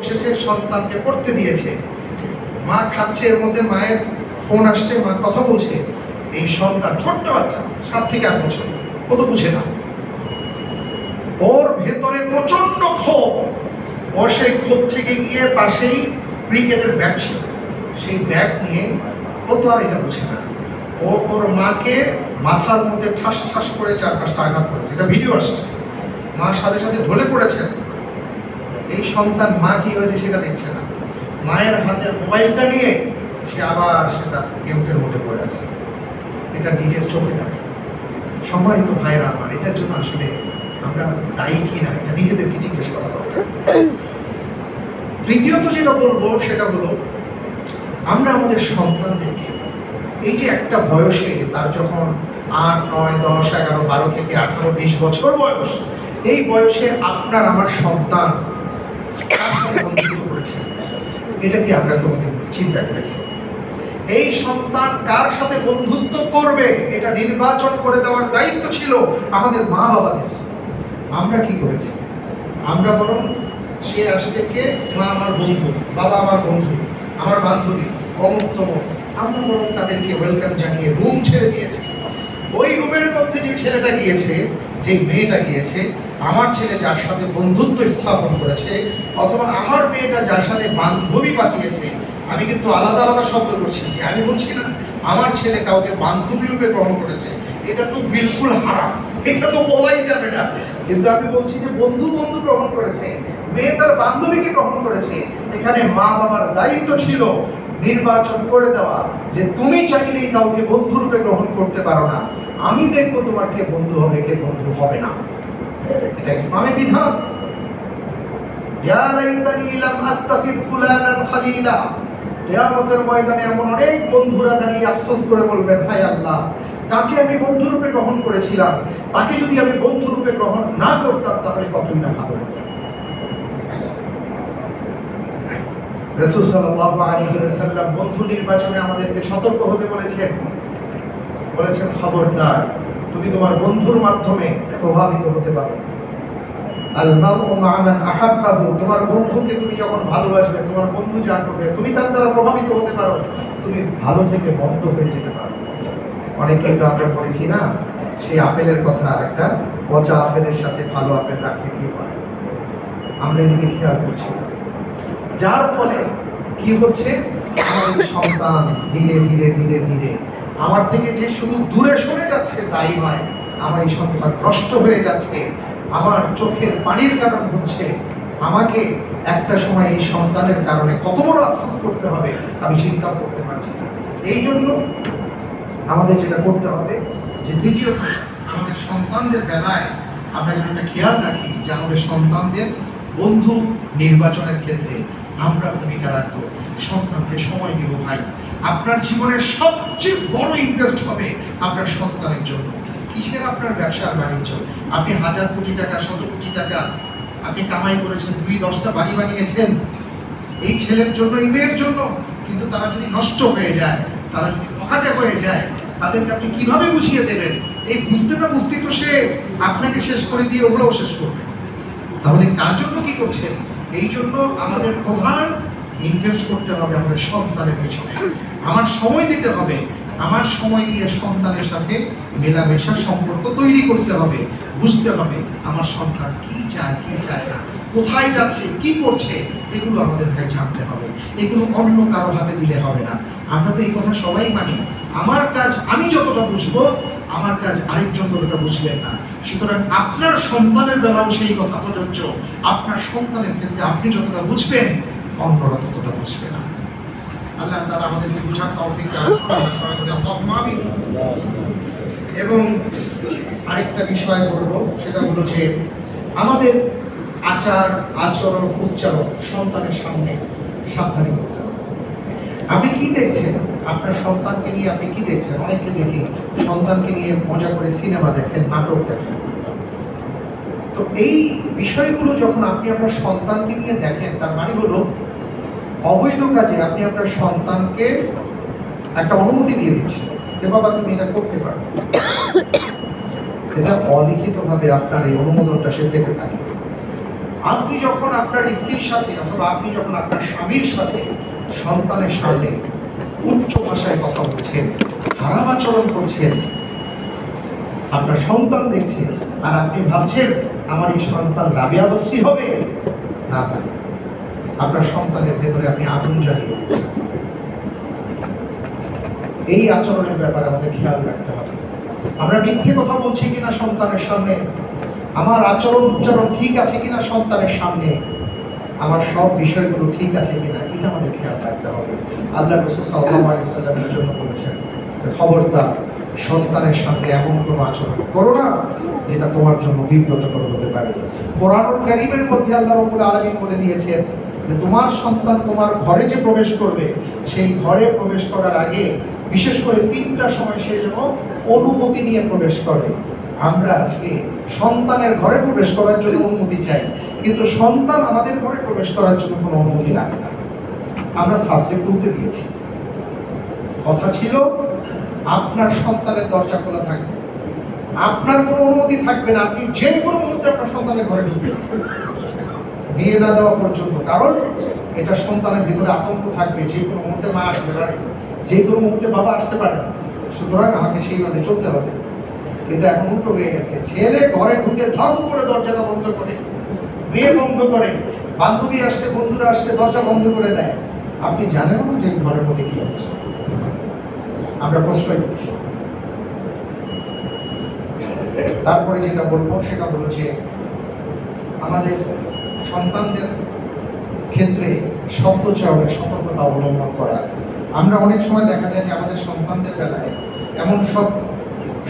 বসেছে, সন্তানকে পড়তে দিয়েছে। মা খাচ্ছে, এর মধ্যে মায়ের ফোন আসছে, মা কথা বলছে। এই সন্তান ছোট্ট বাচ্চা, সাত থেকে আট বছর, ও তো বুঝে না। ওর ভেতরে প্রচণ্ড ক্ষোভ। ও সেই ক্ষোভ থেকে গিয়ে পাশেই ক্রিকেটের ব্যাগ ছিল। সেই ব্যাগ নিয়ে ও তো আর এটা বুঝে না। ও ওর মাকে মাথার মধ্যে ঠাস ঠাস করে চার পাঁচটা আঘাত করেছে। এটা ভিডিও আসছে। মা সাথে সাথে ঢলে পড়েছেন এই সন্তান মা কি হয়েছে সেটা দেখছে না। মায়ের হাতের মোবাইলটা নিয়ে সে আবার সেটা গেমসের মধ্যে পড়ে আছে। এটা নিজের চোখে দেখে। সম্মানিত ভাইরা আমার, এটার জন্য আসলে আমরা দায়ী কি না এটা নিজেদেরকে জিজ্ঞেস করা দরকার? তৃতীয়ত যেটা বলব সেটা হলো, আমরা আমাদের সন্তানদেরকে এই যে একটা বয়সে তার যখন আট, নয়, দশ, এগারো, বারো থেকে আঠারো, বিশ বছর বয়স, এই বয়সে আপনার, আমার সন্তান কার সাথে বন্ধুত্ব করেছে এটা কি আমরা চিন্তা করেছি এই সন্তান কার সাথে বন্ধুত্ব করবে? এটা নির্বাচন করে দেওয়ার দায়িত্ব ছিল আমাদের মা বাবাদের। আমরা কি করেছি? আমরা বরং সে আসছে কে? মা আমার বন্ধু, বাবা আমার বন্ধু, আমার বান্ধবী, অমুক আমরা বরং তাদেরকে ওয়েলকাম জানিয়ে রুম ছেড়ে দিয়েছি। ওই রুমের মধ্যে যে ছেলেটা গিয়েছে, যে মেয়েটা গিয়েছে, আমার ছেলে যার সাথে বন্ধুত্ব স্থাপন করেছে, অথবা আমার মেয়েটা যার সাথে বান্ধবী পাঠিয়েছে, আমি কিন্তু আলাদা আলাদা শব্দ করছি যে, আমি বলছি না, আমার ছেলে কাউকে বান্ধবী রূপে গ্রহণ করেছে। এটা তো বিলকুল হারাম। এটা তো বলাই যাবে না। কিন্তু আমি বলছি যে, বন্ধু বন্ধু গ্রহণ করেছে, মেয়ে তার বান্ধবীকে গ্রহণ করেছে, এখানে মা বাবার দায়িত্ব ছিল নির্বাচন করে দেওয়া যে তুমি চাইলেই কাউকে বন্ধুরূপে গ্রহণ করতে পারো না। আমি দেখব তোমার কে বন্ধু হবে, কে বন্ধু হবে না। এটা ইসলামের বিধান। অনেক বন্ধুরা আফসোস করে বলবেন আল্লাহ তাকে আমি বন্ধু রূপে গ্রহণ করেছিলাম? তাকে যদি আমি বন্ধু রূপে গ্রহণ না করতাম, তাহলে কতই না ভালো হতো। রাসূল সাল্লাল্লাহু আলাইহি ওয়াসাল্লাম বন্ধু নির্বাচনে আমাদেরকে সতর্ক হতে বলেছেন। বলেছেন, খবরদার, তুমি তোমার বন্ধুর মাধ্যমে প্রভাবিত হতে পারো। আল তোমার বন্ধুকে তুমি যখন ভালোবাসবে, তোমার বন্ধু যা করবে, তুমি তার দ্বারা প্রভাবিত হতে পারো। তুমি ভালো থেকে বন্ধ হয়ে যেতে পারো। অনেকে তো আমরা পড়েছি না, সেই আপেলের কথা একটা, পচা আপেলের সাথে ভালো আপেল রাখতে গিয়ে আমরা এদিকে খেয়াল করছি না। যার ফলে কি হচ্ছে? সন্তান ধীরে ধীরে ধীরে ধীরে। আমার থেকে যে শুধু দূরে সরে যাচ্ছে, তাই নয়, আমার এই সন্তান নষ্ট হয়ে যাচ্ছে। আমার চোখের পানির কারণ হচ্ছে, আমাকে একটা সময় এই সন্তানের কারণে কত বড় আফসোস করতে হবে, আমি চিন্তা করতে পারছি না। এই জন্য আমাদের যেটা করতে হবে, যে দ্বিতীয়ত, আমাদের সন্তানদের বেলায় আমরা যেন একটা খেয়াল রাখি, যে আমাদের সন্তানদের বন্ধু নির্বাচনের ক্ষেত্রে আমরা ভূমিকা রাখব। সন্তানকে সময় দিব ভাই। আপনার জীবনের সবচেয়ে বড় ইনভেস্ট হবে আপনার সন্তানের জন্য। কিসের আপনার ব্যবসার বাণিজ্য? আপনি হাজার কোটি টাকা, শত কোটি টাকা আপনি কামাই করেছেন, দুই দশটা বাড়ি বানিয়েছেন। এই ছেলের জন্য, এই মেয়ের জন্য। কিন্তু তারা যদি নষ্ট হয়ে যায়, তারা যদি পকাটে হয়ে যায়, তাদেরকে আপনি কীভাবে বুঝিয়ে দেবেন? এই বুঝতে না বুঝতে তো সে আপনাকে শেষ করে দিয়ে ওগুলোও শেষ করবে। তাহলে কার জন্য কি করছেন? এই জন্য আমাদের প্রধান ইনভেস্ট করতে হবে আমাদের সন্তানের পিছনে। আমার সময় দিতে হবে। আমার সময় দিয়ে সন্তানের সাথে মেলামেশার সম্পর্ক তৈরি করতে হবে। বুঝতে হবে আমার সন্তান কি চায় কি চায় না, কোথায় যাচ্ছে, কি করছে, এগুলো আমাদের ভাই জানতে হবে। এগুলো অন্য কারও হাতে দিলে হবে না। আমরা তো এই কথা সবাই মানি। আমার কাজ আমি যতটা বুঝব আমার কাজ আরেকজন ততটা বুঝবেন না? সুতরাং আপনার সন্তানের বেলাও সেই কথা প্রযোজ্য। আপনার সন্তানের ক্ষেত্রে আপনি যতটা বুঝবেন, অন্যরা ততটা বুঝবে না। আল্লাহ তাআলা আমাদেরকে বোঝার। এবং আরেকটা বিষয় বলব, সেটা হলো যে আমাদের আচার, আচরণ, উচ্চারণ সন্তানের সামনে সাবধানী করতে হবে। আপনি কি দেখছেন? আপনার সন্তানকে নিয়ে আপনি কি দেখছেন? অনেককে দেখি। সন্তানকে নিয়ে মজা করে সিনেমা দেখেন, নাটক দেখেন। তো এই বিষয়গুলো যখন আপনি আপনার সন্তানকে নিয়ে দেখেন, তার মানে হলো অবৈধ কাজে আপনি আপনার সন্তানকে একটা অনুমতি দিয়ে দিচ্ছেন যে, বাবা, তুমি এটা করতে পারো। এটা অলিখিতভাবে আপনার এই অনুমোদনটা সে পেতে থাকে আপনি যখন আপনার স্ত্রীর সাথে অথবা আপনি যখন আপনার স্বামীর সাথে সন্তানের সামনে উচ্চ ভাষায় কথা বলছেন, খারাপ আচরণ করছেন। আপনার সন্তান দেখছে আর আপনি ভাবছেন, আমার এই সন্তান রাবিয়া বস্রী হবে? না ভাই আপনার সন্তানের ভেতরে আপনি আগুন জ্বালিয়ে এই আচরণের ব্যাপারে আমাদের খেয়াল রাখতে হবে। আমরা মিথ্যে কথা বলছি কিনা সন্তানের সামনে? আমার আচরণ উচ্চারণ ঠিক আছে কিনা সন্তানের সামনে? আমার সব বিষয়গুলো ঠিক আছে কিনা? এটা আমাদের খেয়াল রাখতে আল্লাহ রসুল সাল্লামের জন্য বলেছেন, খবরদার, সন্তানের সামনে এমন কোনো আচরণ করো না যেটা তোমার জন্য বিব্রতকর হতে পারে। কোরআনুল মধ্যে আল্লাহ রাব্বুল আলামিন বলে দিয়েছেন যে, তোমার সন্তান তোমার ঘরে যে প্রবেশ করবে, সেই ঘরে প্রবেশ করার আগে বিশেষ করে তিনটা সময় সে যেন অনুমতি নিয়ে প্রবেশ করে। আমরা আজকে সন্তানের ঘরে প্রবেশ করার জন্য অনুমতি চাই, কিন্তু সন্তান আমাদের ঘরে প্রবেশ করার জন্য কোনো অনুমতি লাগে না। আমরা সাবজেক্ট তুলতে দিয়েছি। কথা ছিল, আপনার সন্তানের দরজা খোলা থাকবে। আপনার কোনো অনুমতি থাকবে না, আপনি যে কোনো মুহূর্তে আপনার সন্তানের ঘরে ঢুকবেন। বিয়ে না দেওয়া পর্যন্ত, কারণ এটা সন্তানের ভিতরে আতঙ্ক থাকবে, যে কোনো মুহূর্তে মা আসতে পারে, যে কোনো মুহূর্তে বাবা আসতে পারে। সুতরাং আমাকে সেইভাবে চলতে হবে। কিন্তু এখন উল্টো হয়ে গেছে। ছেলে ঘরে ঢুকে ধম করে দরজাটা বন্ধ করে, মেয়ে বন্ধ করে, বান্ধবী আসছে, বন্ধুরা আসছে, দরজা বন্ধ করে দেয়। আপনি জানেন যে ঘরের মধ্যে কি হচ্ছে? আমরা প্রশ্রয় দিচ্ছি। তারপরে যেটা বলব, সেটা হলো যে আমাদের সন্তানদের ক্ষেত্রে শব্দ চয়নের সতর্কতা অবলম্বন করা। আমরা অনেক সময় দেখা যায় যে আমাদের সন্তানদের বেলায় এমন সব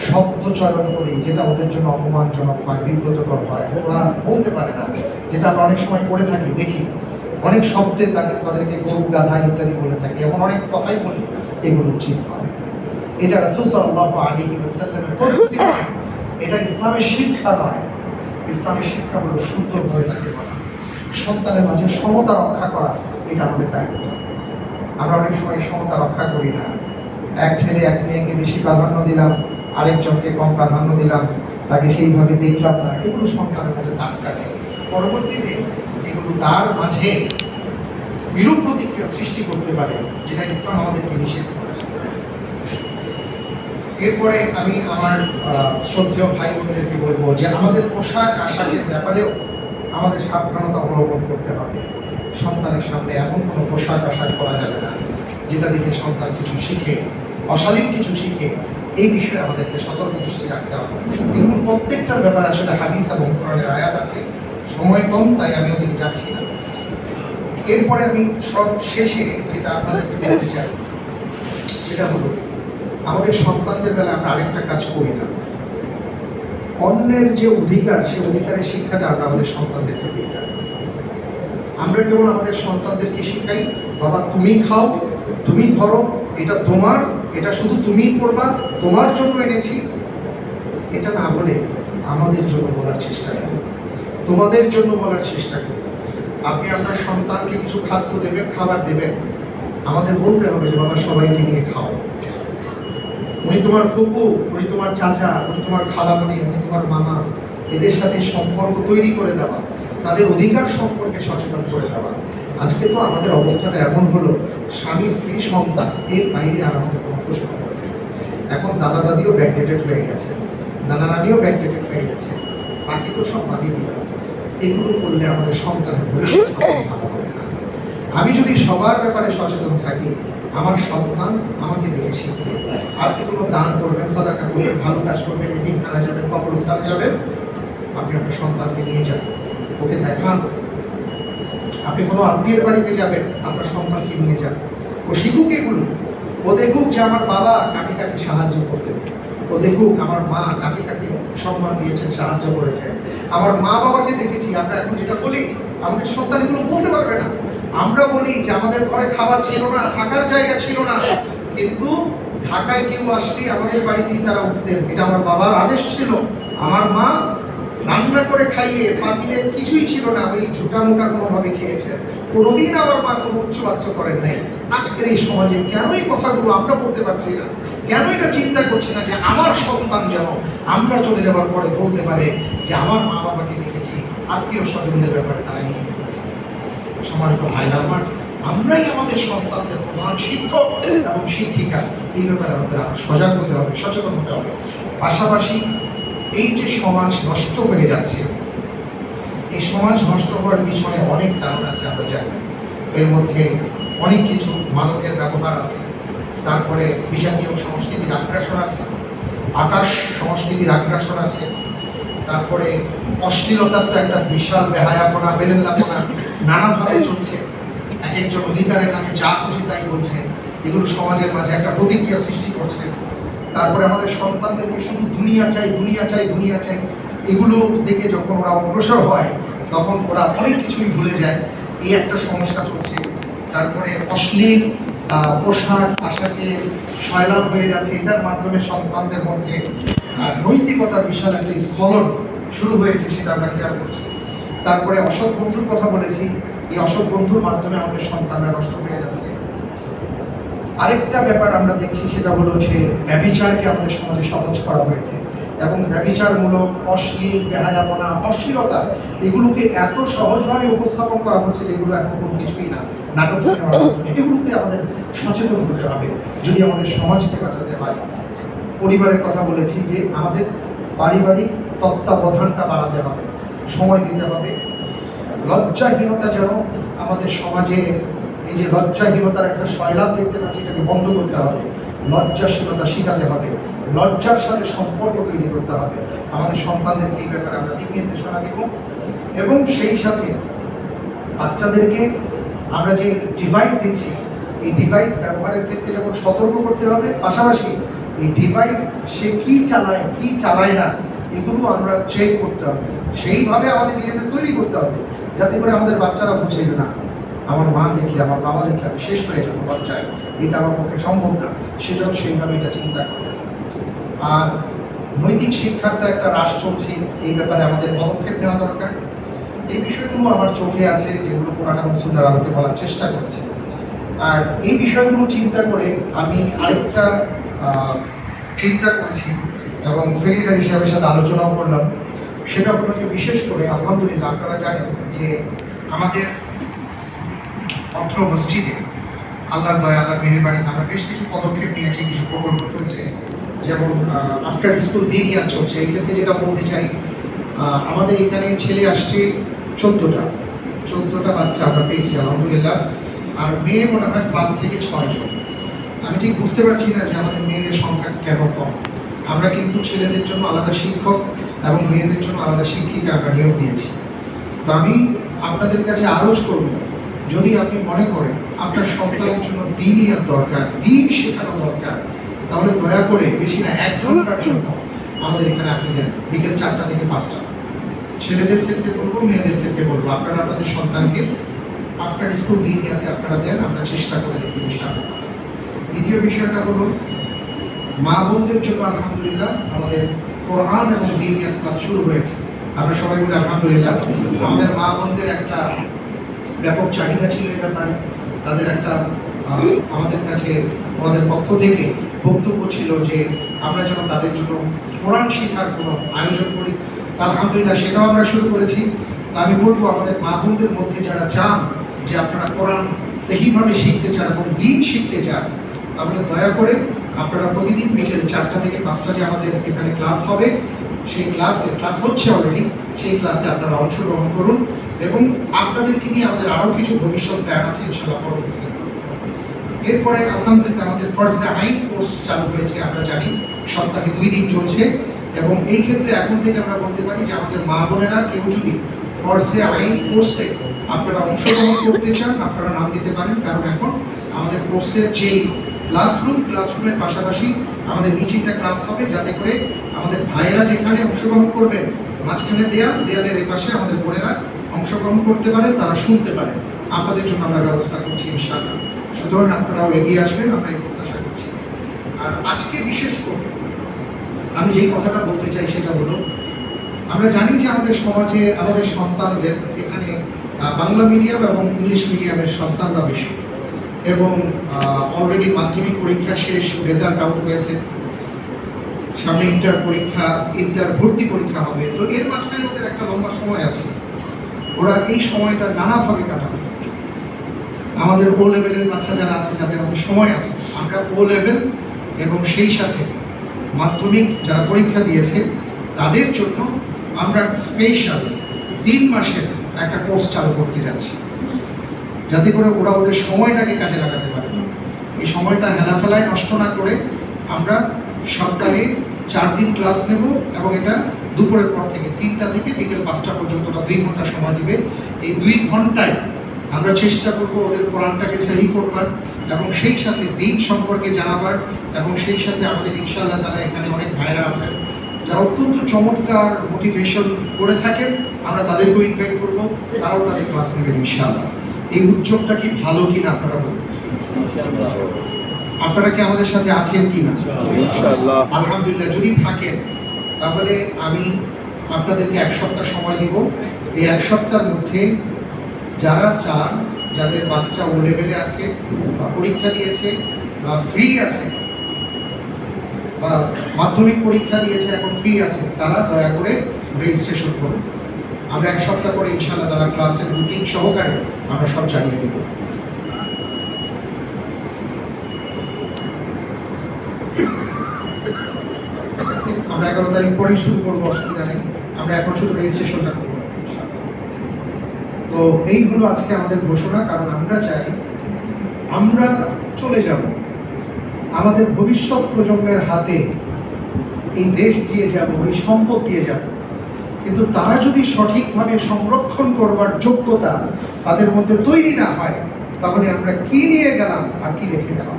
শব্দ চয়ন করি যেটা ওদের জন্য অপমানজনক হয়, বিব্রতকর হয়। ওরা বলতে পারে না, যেটা আমরা অনেক সময় করে থাকি, দেখি। অনেক শব্দে তাদের তাদেরকে গরু, গাধা ইত্যাদি বলে থাকি। এমন অনেক কথাই বলি এগুলো উচিত নয়। এটা রাসূল আলাইহি ওয়াসাল্লামের পদ্ধতি এটা ইসলামের শিক্ষা নয়। ইসলামের শিক্ষা হলো সুন্দরভাবে তাকে বলা। সন্তানের মাঝে সমতা রক্ষা করা, এটা আমাদের দায়িত্ব। আমরা অনেক সময় সমতা রক্ষা করি না। এক ছেলে, এক মেয়েকে বেশি প্রাধান্য দিলাম, আরেকজনকে কম প্রাধান্য দিলাম, তাকে সেইভাবে দেখলাম না। এগুলো সন্তানের মধ্যে দাগ কাটে পরবর্তীতে এগুলো তার মাঝে বিরূপ প্রতিক্রিয়া সৃষ্টি করতে পারে, যেটা ইসলাম আমাদেরকে নিষেধ করেছে। এরপরে আমি আমার শ্রদ্ধেয় ভাই বোনদেরকে বলব যে আমাদের পোশাক আশাকের ব্যাপারেও আমাদের সাবধানতা অবলম্বন করতে হবে। সন্তানের সামনে এমন কোনো পোশাক আশাক করা যাবে না, যেটা দেখে সন্তান কিছু শিখে, অশালীন কিছু শিখে, এই বিষয়ে আমাদেরকে সতর্ক দৃষ্টি রাখতে হবে। এগুলো প্রত্যেকটার ব্যাপারে আসলে হাদিস এবং কোরআনের আয়াত আছে। সময় কম, তাই আমি ওদিকে যাচ্ছি না। এরপরে আমি সব শেষে যেটা আপনাদেরকে বলতে চাই, সেটা হলো, আমাদের সন্তানদের বেলা আমরা আরেকটা কাজ করি না। অন্যের যে অধিকার সেই অধিকারের শিক্ষাটা আমরা আমাদের সন্তানদেরকে দিই না। আমরা কেবল আমাদের সন্তানদেরকে শিখাই, বাবা তুমি খাও, তুমি ধরো, এটা তোমার, এটা শুধু তুমিই করবা, তোমার জন্য এনেছি। এটা না বলে আমাদের জন্য বলার চেষ্টা করি। তোমাদের জন্য বলার চেষ্টা করি আপনি আপনার সন্তানকে কিছু খাদ্য দেবেন, খাবার দেবেন। আমাদের বলতে হবে যে, বাবা, সবাইকে নিয়ে খাও। উনি তোমার ফুপু, উনি তোমার চাচা, উনি তোমার খালামণি, উনি তোমার মামা। এদের সাথে সম্পর্ক তৈরি করে দেওয়া, তাদের অধিকার সম্পর্কে সচেতন করে দেওয়া। আজকে তো আমাদের অবস্থাটা এমন হলো, স্বামী, স্ত্রী, সন্তান, এর বাইরে আর আমাদের কোনো প্রশ্ন এখন দাদা দাদিও ব্যাকডেটেড হয়ে গেছে, নানা নানিও ব্যাকডেটেড হয়ে গেছে, বাকি তো সব বাদি দিলাম। এগুলো করলে আমাদের সন্তানের ভবিষ্যৎ কখনো ভালো হবে। না আমি যদি সবার ব্যাপারে সচেতন থাকি, আমার সন্তান আমাকে দেখে শিখবে। আপনি কোনো দান করবেন, সদাকা করবেন, ভালো কাজ করবেন এদিকখানা যাবেন কবরস্থান যাবেন, আপনি আপনার সন্তানকে নিয়ে যান। ওকে দেখান। আপনি কোনো আত্মীয়ের বাড়িতে যাবেন, আপনার সন্তানকে নিয়ে যান। ও শিখুক এগুলো। ও দেখুক যে আমার বাবা কাকে কাকে সাহায্য করতেন। ও দেখুক, আমার মা কাকে কাকে সম্মান দিয়েছেন, সাহায্য করেছেন। আমার মা বাবাকে দেখেছি, আমরা এখন যেটা বলি, আমাদের সন্তানগুলো বলতে পারবে না। আমরা বলি যে আমাদের ঘরে খাবার ছিল না, থাকার জায়গা ছিল না। কিন্তু ঢাকায় কেউ আসলে আমাদের বাড়িতেই তারা উঠতেন। এটা আমার বাবার আদেশ ছিল। আমার মা রান্না করে খাইয়ে পাতিলে কিছুই ছিল না, ওই ঝুটা মোটা কোনোভাবে খেয়েছেন কোনোদিন আমার মা কোনো উচ্চ বাচ্চ করেন নাই। আজকের এই সমাজে কেন এই কথাগুলো আমরা বলতে পারছি না? কেন এটা চিন্তা করছি না যে আমার সন্তান যেন আমরা চলে যাওয়ার পরে বলতে পারে যে আমার মা বাবাকে দেখেছি, আত্মীয় স্বজনদের ব্যাপারে সম্মানিত ভাইরা আমার আমরাই আমাদের সন্তানদের প্রধান শিক্ষক এবং শিক্ষিকা। এই ব্যাপারে আমাদের সজাগ হতে হবে, সচেতন হতে হবে। পাশাপাশি এই যে সমাজ নষ্ট হয়ে যাচ্ছে, এই সমাজ নষ্ট হওয়ার পিছনে অনেক কারণ আছে, আমরা জানি। এর মধ্যে অনেক কিছু মাদকের ব্যবহার আছে, তারপরে বিজাতীয় সংস্কৃতির আগ্রাসন আছে, আকাশ সংস্কৃতির আগ্রাসন আছে, তারপরে অশ্লীলতার তো একটা বিশাল বেহায়াপনা, বেলেল্লাপনা, নানাভাবে চলছে। এক একজন অধিকারের নামে যা খুশি তাই বলছে, এগুলো সমাজের মাঝে একটা প্রতিক্রিয়া সৃষ্টি করছে। তারপরে আমাদের সন্তানদেরকে শুধু দুনিয়া চাই দুনিয়া চাই দুনিয়া চাই, এগুলো দেখে যখন ওরা অগ্রসর হয়, তখন ওরা অনেক কিছুই ভুলে যায়। এই একটা সমস্যা চলছে তারপরে অশ্লীল পোশাক, আশাকে সয়লাভ হয়ে যাচ্ছে। এটার মাধ্যমে সন্তানদের মধ্যে নৈতিকতার বিশাল একটা স্খলন শুরু হয়েছে, সেটা আমরা খেয়াল করছি। তারপরে অসৎ বন্ধুর কথা বলেছি। এই অসৎ বন্ধুর মাধ্যমে আমাদের সন্তানরা নষ্ট হয়ে যাচ্ছে। আরেকটা ব্যাপার আমরা দেখছি, সেটা হলো যে ব্যবিচারকে আমাদের সমাজে সহজ করা হয়েছে এবং ব্যবিচারমূলক অশ্লীল, বেহায়াপনা, অশ্লীলতা, এগুলোকে এত সহজভাবে উপস্থাপন করা হচ্ছে যেগুলো এখন কোনো কিছুই না। নাটক এগুলোতে আমাদের সচেতন হতে হবে, যদি আমাদের সমাজকে বাঁচাতে হয়। পরিবারের কথা বলেছি যে আমাদের পারিবারিক তত্ত্বাবধানটা বাড়াতে হবে, সময় দিতে হবে। লজ্জাহীনতা যেন আমাদের সমাজে এই যে লজ্জাহীনতার একটা শয়লাভ দেখতে পাচ্ছি, এটাকে বন্ধ করতে হবে। লজ্জাশীলতা শিখাতে হবে। লজ্জার সাথে সম্পর্ক তৈরি করতে হবে। আমাদের সন্তানদেরকে এই ব্যাপারে আমরা দিক নির্দেশনা দেব। এবং সেই সাথে বাচ্চাদেরকে আমরা যে ডিভাইস দিচ্ছি, এই ডিভাইস ব্যবহারের ক্ষেত্রে যেমন সতর্ক করতে হবে, পাশাপাশি এই ডিভাইস সে কি চালায় কি চালায় না, এগুলো আমরা চেক করতে হবে। সেইভাবে আমাদের নিজেদের তৈরি করতে হবে, যাতে করে আমাদের বাচ্চারা বুঝে না। আমার মা দেখলে, আমার বাবা দেখলে, আমি শেষ হয়ে যাব বাচ্চায় এটা আমার পক্ষে সম্ভব না। সেটাও সেইভাবে এটা চিন্তা করবে আর নৈতিক শিক্ষার তো একটা হ্রাস চলছে, এই ব্যাপারে আমাদের পদক্ষেপ নেওয়া দরকার। এই বিষয়গুলো আমার চোখে আছে, যেগুলো কোরআন এবং আলোকে বলার চেষ্টা করছে। আর এই বিষয়গুলো চিন্তা করে আমি আরেকটা চিন্তা করেছি এবং সেক্রেটারি সাহেবের সাথে আলোচনাও করলাম। সেটা হলো যে বিশেষ করে, আলহামদুলিল্লাহ, আপনারা জানেন যে আমাদের অত্র মসজিদে আল্লাহর দয়া, আল্লাহর মেহেরবাড়িতে আমরা বেশ কিছু পদক্ষেপ নিয়েছি কিছু প্রকল্প চলছে। যেমন আফটার স্কুল দিন চলছে। এই ক্ষেত্রে যেটা বলতে চাই আমাদের এখানে ছেলে আসছে চোদ্দোটা। চোদ্দোটা বাচ্চা আমরা পেয়েছি, আলহামদুলিল্লাহ। আর মেয়ে মনে হয় পাঁচ থেকে ছয় জন। আমি ঠিক বুঝতে পারছি না যে আমাদের মেয়েদের সংখ্যা কেন কম। আমরা কিন্তু ছেলেদের জন্য আলাদা শিক্ষক এবং মেয়েদের জন্য আলাদা শিক্ষিকা আমরা নিয়োগ দিয়েছি। তো আমি আপনাদের কাছে আরজ করব যদি আপনি মনে করেন আপনার সন্তানের জন্য দিনই আর দরকার, দিন শেখানো দরকার, তাহলে দয়া করে বেশি না, এক ঘণ্টার জন্য আমাদের এখানে আপনি দেন বিকেল চারটা থেকে পাঁচটা। ছেলেদের ক্ষেত্রে বলব, মেয়েদের ক্ষেত্রে বলব, আপনারা আপনাদের সন্তানকে আফটার স্কুল দিনিয়াতে আপনারা দেন, আমরা চেষ্টা করে দেখি ইনশাআল্লাহ। দ্বিতীয় বিষয়টা হলো, মা বোনদের জন্য আলহামদুলিল্লাহ আমাদের কোরআন এবং দিনিয়াত ক্লাস শুরু হয়েছে। আমরা সবাই মিলে আলহামদুলিল্লাহ, আমাদের মা বোনদের একটা ব্যাপক চাহিদা ছিল এই ব্যাপারে। তাদের একটা আমাদের কাছে, আমাদের পক্ষ থেকে বক্তব্য ছিল যে, আমরা যেন তাদের জন্য কোরআন শেখার কোনো আয়োজন করি। আলহামদুলিল্লাহ সেটাও আমরা শুরু করেছি। আমি বলব, আমাদের মা বোনদের মধ্যে যারা চান যে আপনারা কোরআন সেহিভাবে শিখতে চান এবং দিন শিখতে চান, তাহলে দয়া করে আপনারা প্রতিদিন বিকেল চারটা থেকে পাঁচটা যে আমাদের এখানে ক্লাস হবে সেই ক্লাসে ক্লাস হচ্ছে অলরেডি সেই ক্লাসে আপনারা অংশগ্রহণ করুন এবং আপনাদেরকে নিয়ে আমাদের আরও কিছু ভবিষ্যৎ প্ল্যান আছে ইনশাল্লাহ পরবর্তীতে। এরপরে আলহামদুলিল্লাহ আমাদের ফার্স্ট আইন কোর্স চালু হয়েছে, আমরা জানি, সপ্তাহে দুই দিন চলছে এবং এই ক্ষেত্রে এখন থেকে আমরা বলতে পারি যে আমাদের মা বোনেরা কেউ যদি ফর্সে আইন কোর্সে আপনারা অংশগ্রহণ করতে চান, আপনারা নাম দিতে পারেন, কারণ এখন আমাদের কোর্সের যেই ক্লাসরুম, ক্লাসরুমের পাশাপাশি আমাদের নিচে একটা ক্লাস হবে, যাতে করে আমাদের ভাইয়েরা যেখানে অংশগ্রহণ করবেন, মাঝখানে দেয়াল, দেয়ালের এই পাশে আমাদের বোনেরা অংশগ্রহণ করতে পারে, তারা শুনতে পারে। আপনাদের জন্য আমরা ব্যবস্থা করছি, ইনশাআল্লাহ। সুতরাং আপনারাও এগিয়ে আসবেন, আমরা এই প্রত্যাশা করছি। আর আজকে বিশেষ করে আমি যেই কথাটা বলতে চাই সেটা হলো, আমরা জানি যে আমাদের সমাজে আমাদের সন্তানদের এখানে বাংলা মিডিয়াম এবং ইংলিশ মিডিয়ামের সন্তানরা বেশি। এবং অলরেডি মাধ্যমিক পরীক্ষা শেষ রেজাল্ট আউট হয়েছে। সামনে ইন্টার পরীক্ষা ইন্টার ভর্তি পরীক্ষা হবে। তো এর মাঝখানে ওদের একটা লম্বা সময় আছে। ওরা এই সময়টা নানাভাবে কাটাবে। আমাদের ও লেভেলের বাচ্চা যারা আছে যাদের হাতে সময় আছে। আমরা ও লেভেল এবং সেই সাথে মাধ্যমিক যারা পরীক্ষা দিয়েছে, তাদের জন্য আমরা স্পেশাল তিন মাসের একটা কোর্স চালু করতে যাচ্ছি। যাতে করে ওরা ওদের সময়টাকে কাজে লাগাতে পারে। এই সময়টা হেলাফেলায় নষ্ট না করে আমরা সপ্তাহে চার দিন ক্লাস নেব এবং এটা দুপুরের পর থেকে তিনটা থেকে বিকেল পাঁচটা পর্যন্ত দুই ঘণ্টা সময় দিবে। এই দুই ঘন্টায় আমরা চেষ্টা করব ওদের কোরআনটাকে সহি করবার এবং সেই সাথে দিন সম্পর্কে জানাবার এবং সেই সাথে আমাদের ইনশাআল্লাহ তারা এখানে অনেক ভাইরা আছেন যারা অত্যন্ত চমৎকার মোটিভেশন করে থাকেন, আমরা তাদেরকেও ইনভাইট করব, তারাও তাদের ক্লাস নেবেন ইনশাআল্লাহ। এই উদ্যোগটা কি ভালো কিনা আপনারা বলুন? আপনারা কি আমাদের সাথে আছেন কিনা? ইনশাআল্লাহ। আলহামদুলিল্লাহ যদি থাকেন তাহলে আমি আপনাদেরকে এক সপ্তাহ সময় দিব। এই এক সপ্তাহের মধ্যে যারা চান যাদের বাচ্চা ও লেভেলে আছে বা পরীক্ষা দিয়েছে বা ফ্রি আছে বা মাধ্যমিক পরীক্ষা দিয়েছে এখন ফ্রি আছে তারা দয়া করে রেজিস্ট্রেশন করুন। আমরা এক সপ্তাহ পরে ইনশাল্লাহ তারা ক্লাসের রুটিন সহকারে আমরা সব জানিয়ে দেবো। আমরা এগারো তারিখ পরেই শুরু করব, অসুবিধা নেই। আমরা এখন শুধু রেজিস্ট্রেশনটা করব। তো এইগুলো আজকে আমাদের ঘোষণা, কারণ আমরা চাই আমরা চলে যাব। আমাদের ভবিষ্যৎ প্রজন্মের হাতে এই দেশ দিয়ে যাব, এই সম্পদ দিয়ে যাব। কিন্তু তারা যদি সঠিকভাবে সংরক্ষণ করবার যোগ্যতা তাদের মধ্যে তৈরি না হয়, তাহলে আমরা কি নিয়ে গেলাম আর কি রেখে গেলাম?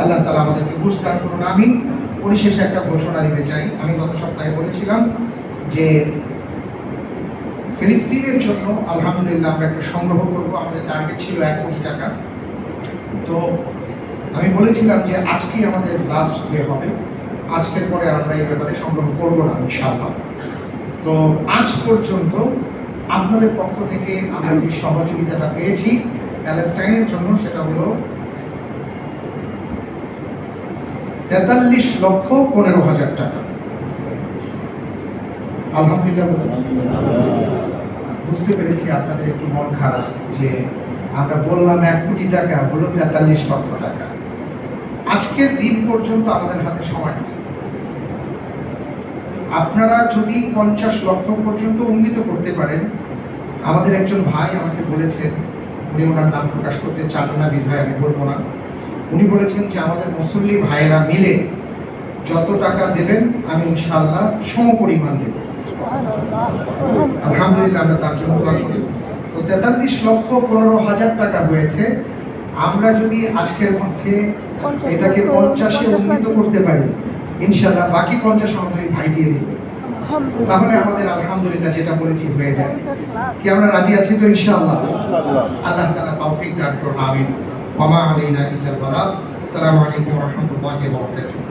আল্লাহ তালা আমাদেরকে বুঝতে করুন আমি পরিশেষে একটা ঘোষণা দিতে চাই। আমি গত সপ্তাহে বলেছিলাম যে ফিলিস্তিনের জন্য আলহামদুলিল্লাহ আমরা একটা সংগ্রহ করব। আমাদের টার্গেট ছিল এক কোটি টাকা। তো আমি বলেছিলাম যে আজকেই আমাদের লাস্ট ডে হবে। আজকের পরে আমরা এই ব্যাপারে সংগ্রহ করব না, ইনশাআল্লাহ। তো আজ পর্যন্ত আপনাদের পক্ষ থেকে আমরা যে সহযোগিতাটা পেয়েছি প্যালেস্টাইনের জন্য সেটা হলো তেতাল্লিশ লক্ষ পনেরো হাজার টাকা। আলহামদুলিল্লাহ, বুঝতে পেরেছি আপনাদের একটু মন খারাপ যে আমরা বললাম এক কোটি টাকা হলো তেতাল্লিশ লক্ষ টাকা। আজকের দিন পর্যন্ত আমাদের হাতে সময় আছে। আপনারা যদি পঞ্চাশ লক্ষ পর্যন্ত উন্নীত করতে পারেন আমাদের একজন ভাই আমাকে বলেছেন উনি ওনার নাম প্রকাশ করতে চান না বিধায় আমি বলব না। উনি বলেছেন যে আমাদের মুসল্লি ভাইয়েরা মিলে যত টাকা দেবেন আমি ইনশাআল্লাহ সম পরিমাণ দেব। আলহামদুলিল্লাহ আমরা তার জন্য দোয়া করি। তো তেতাল্লিশ লক্ষ পনেরো হাজার টাকা হয়েছে। আমরা যদি আজকের মধ্যে এটাকে পঞ্চাশে উন্নীত করতে পারি ইনশাআল্লাহ বাকি পঞ্চাশ আমাদের ভাই দিয়ে দেবে। তাহলে আমাদের আলহামদুলিল্লাহ যেটা বলেছি হয়ে যায়। কি আমরা রাজি আছি তো ইনশাআল্লাহ? ইনশাআল্লাহ। আল্লাহ তাআলা তৌফিক দান করুন আমিন। ওয়া মা আলাইনা ইল্লাল বালাগ। আসসালামু আলাইকুম ওয়া রাহমাতুল্লাহি ওয়া বারাকাতুহু।